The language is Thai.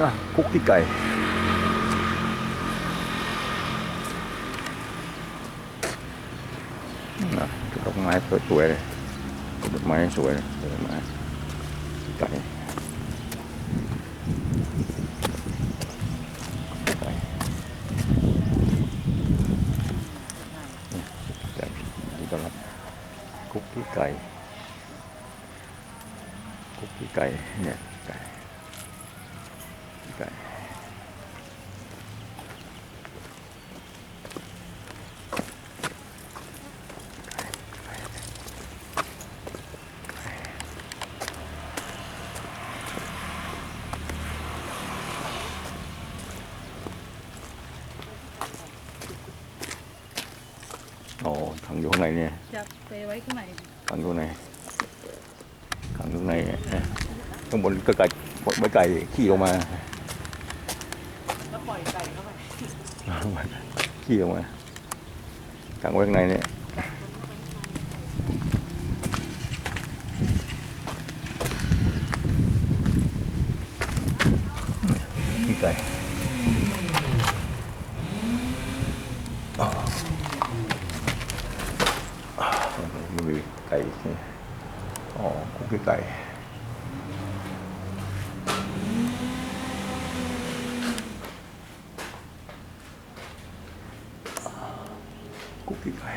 นะคุกที่ไก่นะดอกไม้สวยๆเลยดอกไม้สวยเลยดอกไม้ไก่ไก่ไก่นี่ต้อนรับคุกที่ไก่คุกที่ไก่เนี่ย ไก่ไก่อ๋อขังอยู่ข้างในเนี่ยจะไปไว้ข้างในขังอยู่ข้างในขังอยู่ข้างในเอ๊ะข้างบนก็ไก่ไว้ไก่ขี้ออกมา แล้วปล่อยไก่เข้าไปขี้ออกมาขังไว้ข้างในเนี่ยขี้ไก่มือไก่อ๋อคุกกี้ไก่ คุกกี้ไก่